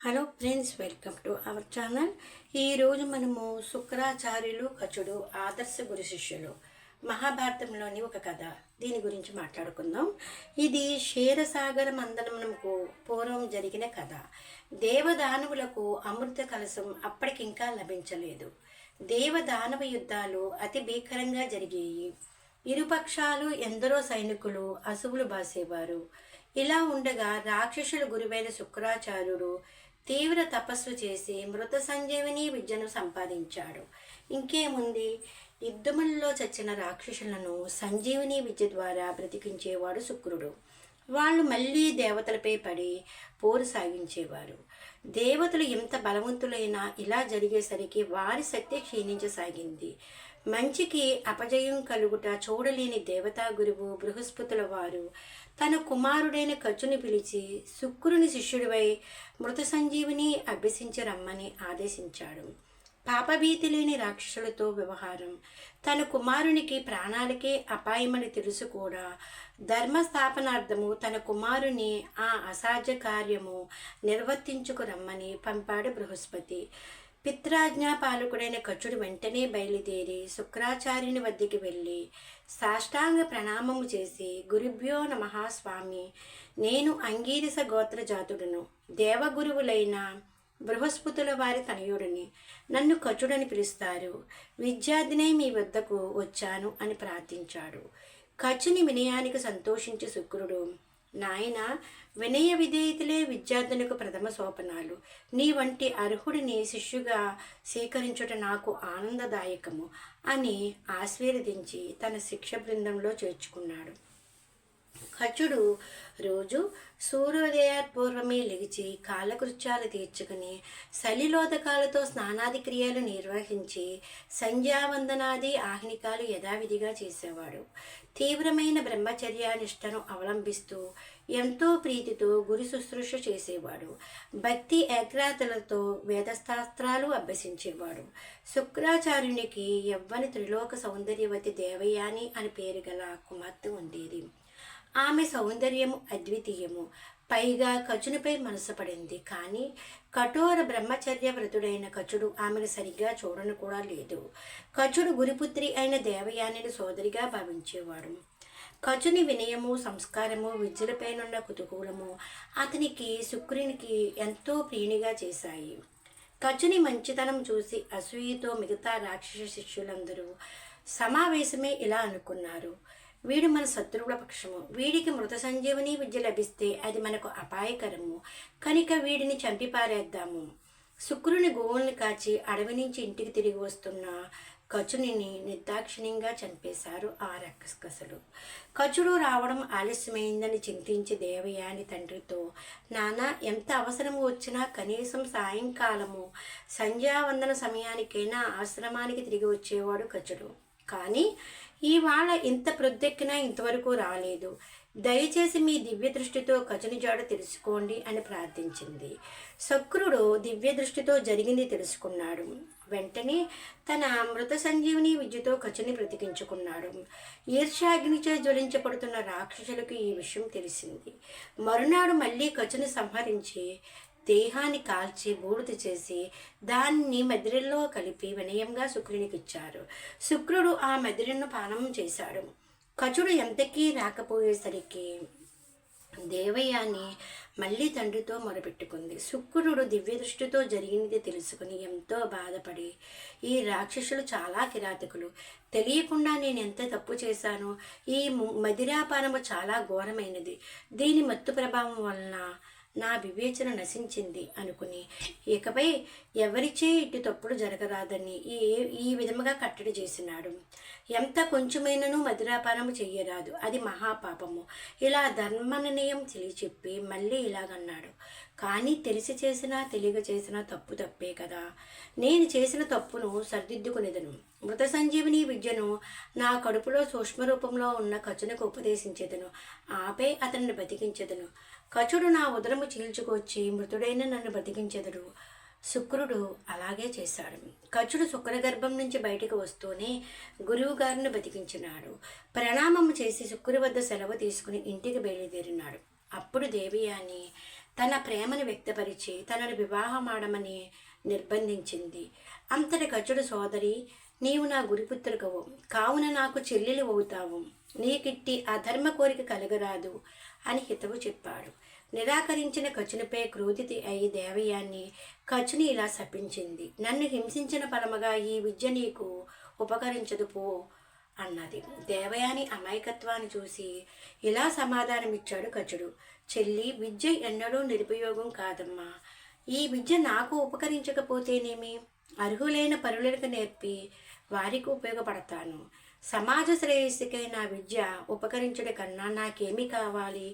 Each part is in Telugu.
Hello friends welcome to our channel. ఈరోజు మనము శుక్రాచార్యులు కచుడు ఆదర్శ గురు శిష్యులు మహాభారతంలోని ఒక కథ. దీని గురించి మాట్లాడుకుందాం. ఇది క్షీరసాగర మందనమునకు పూర్వం జరిగిన కథ. దేవదానవులకు అమృత కలశం అప్పటికింకా లభించలేదు. దేవదానవ యుద్ధాలు అతి భీకరంగా జరిగాయి. ఇరుపక్షాలు ఎందరో సైనికులు అసువులు బాసేవారు. ఇలా ఉండగా రాక్షసుల గురువైన శుక్రాచార్యుడు తీవ్ర తపస్సు చేసి మృత సంజీవిని విద్యను సంపాదించాడు. ఇంకేముంది? యుద్ధములలో చచ్చిన రాక్షసులను సంజీవిని విద్య ద్వారా బ్రతికించేవాడు శుక్రుడు. వాళ్ళు మళ్ళీ దేవతలపై పడి పోరు సాగించేవారు. దేవతలు ఎంత బలవంతులైనా ఇలా జరిగేసరికి వారి శక్తి క్షీణించసాగింది. మంచికి అపజయం కలుగుట చూడలేని దేవతా గురువు బృహస్పతుల వారు తన కుమారుడైన ఖర్చుని పిలిచి శుక్రుని శిష్యుడివై మృత సంజీవిని అభ్యసించి రమ్మని ఆదేశించాడు. పాపభీతి లేని రాక్షసులతో వ్యవహారం. తన కుమారునికి ప్రాణాలకే అపాయమని తెలుసు కూడా. ధర్మస్థాపనార్థము తన కుమారుని ఆ అసాధ్య కార్యము నిర్వర్తించుకురమ్మని పంపాడు బృహస్పతి. పిత్రాజ్ఞాపాలకుడైన కచుడు వెంటనే బయలుదేరి శుక్రాచార్యుని వద్దకి వెళ్ళి సాష్టాంగ ప్రణామము చేసి గురుభ్యో నమః స్వామి నేను అంగీరస గోత్ర జాతుడును. దేవగురువులైన బృహస్పతుల వారి తనయుడిని నన్ను కచుడని పిలుస్తారు. విద్యార్థినే మీ వద్దకు వచ్చాను అని ప్రార్థించాడు. కచుని వినయానికి సంతోషించి శుక్రుడు నాయన వినయ విధేయతలే విద్యార్థులకు ప్రథమ సోపనాలు. నీ వంటి అర్హుడిని శిష్యుగా స్వీకరించుట నాకు ఆనందదాయకము అని ఆశీర్వదించి తన శిక్ష బృందంలో చేర్చుకున్నాడు. ఖచుడు రోజు సూర్యోదయాత్పూర్వమే లేచి కాలకృత్యాలు తీర్చుకుని సలిలోదకాలతో స్నానాది క్రియలు నిర్వహించి సంధ్యావందనాది ఆహ్నికాలు యథావిధిగా చేసేవాడు. తీవ్రమైన బ్రహ్మచర్య నిష్టను అవలంబిస్తూ ఎంతో ప్రీతితో గురు శుశ్రూష చేసేవాడు. భక్తి ఏకాగ్రతలతో వేదశాస్త్రాలు అభ్యసించేవాడు. శుక్రాచార్యునికి యవ్వని త్రిలోక సౌందర్యవతి దేవయాని అని పేరు గల కుమార్తె ఉండేది. ఆమె సౌందర్యము అద్వితీయము. పైగా కచునిపై మనసు పడింది. కానీ కఠోర బ్రహ్మచర్య వ్రతుడైన కచుడు ఆమెను సరిగ్గా చూడను కూడా లేదు. కచుడు గురుపుత్రి అయిన దేవయానిని సోదరిగా భావించేవాడు. కచుని వినయము సంస్కారము విద్యలపైనున్న కుతూహలము అతనికి శుక్రునికి ఎంతో ప్రియునిగా చేశాయి. కచుని మంచితనం చూసి అసూయతో మిగతా రాక్షస శిష్యులందరూ సమావేశమే ఇలా అనుకున్నారు. వీడు మన శత్రువుల పక్షము. వీడికి మృత సంజీవని విద్య లభిస్తే అది మనకు అపాయకరము. కనుక వీడిని చంపి పారేద్దాము. శుక్రుని గోవుల్ని కాచి అడవి నుంచి ఇంటికి తిరిగి వస్తున్న కచునిని నిర్దాక్షిణ్యంగా చంపేశారు ఆ రక్కసలు కచుడు రావడం ఆలస్యమైందని చింతించి దేవయాని తండ్రితో నాన్న ఎంత అవసరం వచ్చినా కనీసం సాయంకాలము సంధ్యావందన సమయానికైనా ఆశ్రమానికి తిరిగి వచ్చేవాడు కచుడు. కానీ ఇవాళ ఇంత ప్రొద్దెక్కినా ఇంతవరకు రాలేదు. దయచేసి మీ దివ్య దృష్టితో కచుని జాడ తెలుసుకోండి అని ప్రార్థించింది. శుక్రుడు దివ్య దృష్టితో జరిగింది తెలుసుకున్నాడు. వెంటనే తన మృత సంజీవిని విద్యతో కచుని బ్రతికించుకున్నాడు. ఈర్ష్యాగ్నిచే జ్వలించబడుతున్న రాక్షసులకు ఈ విషయం తెలిసింది. మరునాడు మళ్ళీ కచుని సంహరించి దేహాన్ని కాల్చి బూడిద చేసి దాన్ని మదిరిలో కలిపి వినయంగా శుక్రునికి ఇచ్చారు శుక్రుడు ఆ మెదిరిను పానం చేశాడు. కచుడు ఎంతకీ రాకపోయేసరికి దేవయాని మళ్ళీ తండ్రితో మొరపెట్టుకుంది. శుక్రుడు దివ్య దృష్టితో జరిగినది తెలుసుకుని ఎంతో బాధపడి ఈ రాక్షసులు చాలా కిరాతకులు. తెలియకుండా నేను ఎంత తప్పు చేశానో ఈ మదిరాపానము చాలా ఘోరమైనది. దీని మత్తు ప్రభావం వలన నా వివేచన నశించింది అనుకుని. ఇకపై ఎవరిచే ఇటు తప్పుడు జరగరాదని ఈ ఈ విధముగా కట్టడి చేసినాడు. ఎంత కొంచెమైనను మదిరాపానము చెయ్యరాదు. అది మహాపాపము. ఇలా ధర్మ తెలియచెప్పి మళ్ళీ ఇలాగన్నాడు. కానీ తెలిసి చేసినా తెలియక చేసినా తప్పు తప్పే కదా. నేను చేసిన తప్పును సరిదిద్దుకునేదను. మృత సంజీవిని విద్యను నా కడుపులో సూక్ష్మ రూపంలో ఉన్న కచునకు ఉపదేశించేదను. ఆపై అతన్ని బతికించెదను. కచుడు నా ఉదరము చీల్చుకొచ్చి మృతుడైన నన్ను బతికించెదడు. శుక్రుడు అలాగే చేశాడు. కచుడు శుక్రగర్భం నుంచి బయటకు వస్తూనే గురువు గారిని బతికించినాడు. ప్రణామము చేసి శుక్రు వద్ద సెలవు తీసుకుని ఇంటికి బయలుదేరినాడు. అప్పుడు దేవియాని తన ప్రేమను వ్యక్తపరిచి తనను వివాహమాడమని నిర్బంధించింది. అంతటి కచుడు సోదరి నీవు నా గురిపుత్రుకవు కావున నాకు చెల్లెలు అవుతావు. నీకిట్టి అధర్మ కోరిక కలగరాదు. అని హితవు చెప్పాడు. నిరాకరించిన కచునిపై క్రోధితి అయి దేవయాన్ని కచుని ఇలా శపించింది. నన్ను హింసించిన పరమగా ఈ విద్య నీకు ఉపకరించదు పో అన్నది. దేవయాని అమాయకత్వాన్ని చూసి ఇలా సమాధానమిచ్చాడు కచుడు. చెల్లి విద్య ఎన్నడూ నిరుపయోగం కాదమ్మా. ఈ విద్య నాకు ఉపకరించకపోతేనేమి? అర్హులైన పరులకు నేర్పి వారికి ఉపయోగపడతాను. సమాజ శ్రేయస్సుకై నా విద్య ఉపకరించడం కన్నా నాకేమి కావాలి?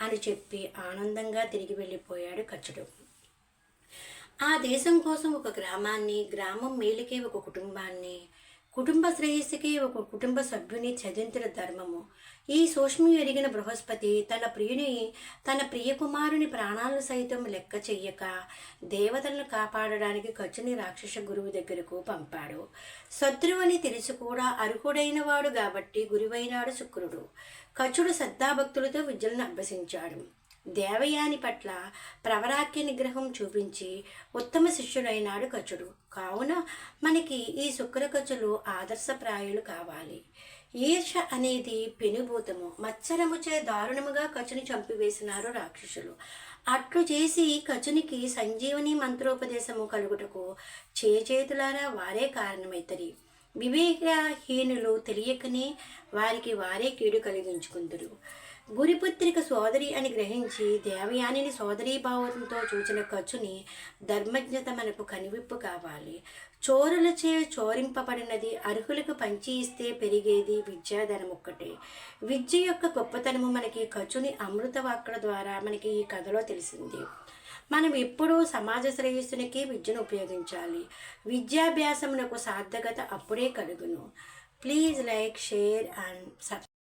అని చెప్పి ఆనందంగా తిరిగి వెళ్ళిపోయాడు కచ్చుడు. ఆ దేశం కోసం ఒక గ్రామాన్ని గ్రామం మేలుకే ఒక కుటుంబాన్ని కుటుంబ శ్రేయస్సుకే ఒక కుటుంబ సభ్యుని చదించిన ధర్మము. ఈ సూక్ష్మం ఎరిగిన బృహస్పతి తన ప్రియుని తన ప్రియకుమారుని ప్రాణాలు ప్రాణాలను సైతం లెక్క చెయ్యక దేవతలను కాపాడడానికి ఖర్చుని రాక్షస గురువు దగ్గరకు పంపాడు. శత్రువని తెలిసి కూడా అర్హుడైన వాడు కాబట్టి గురువైనాడు శుక్రుడు. కచుడు శ్రద్ధాభక్తులతో విద్యలను అభ్యసించాడు. దేవయాని పట్ల ప్రవరాక్య నిగ్రహం చూపించి ఉత్తమ శిష్యుడైనాడు కచుడు కావున మనకి ఈ శుక్రకచులు ఆదర్శప్రాయులు కావాలి. ఈర్ష అనేది పెనుభూతము. మచ్చరముచే దారుణముగా కచుని చంపివేసినారు రాక్షసులు. అట్లు చేసి కచునికి సంజీవని మంత్రోపదేశము కలుగుటకు చేతులారా వారే కారణమైతరి. వివేకహీనులు తెలియకనే వారికి వారే కీడు కలిగించుకుందరు. గురిపుత్రిక సోదరి అని గ్రహించి దేవయానిని సోదరీ భావంతో చూచిన ఖర్చుని ధర్మజ్ఞత మనకు కనివిప్పు కావాలి. చోరులచే చోరింపబడినది అర్హులకు పంచి ఇస్తే పెరిగేది విద్యాధనం ఒక్కటే విద్య యొక్క గొప్పతనము మనకి ఖర్చుని అమృత వాక్కుల ద్వారా మనకి ఈ కథలో తెలిసింది. మనం ఎప్పుడూ సమాజ శ్రేయస్సునికి విద్యను ఉపయోగించాలి. విద్యాభ్యాసమునకు సార్థకత అప్పుడే కలుగును. Please like share and subscribe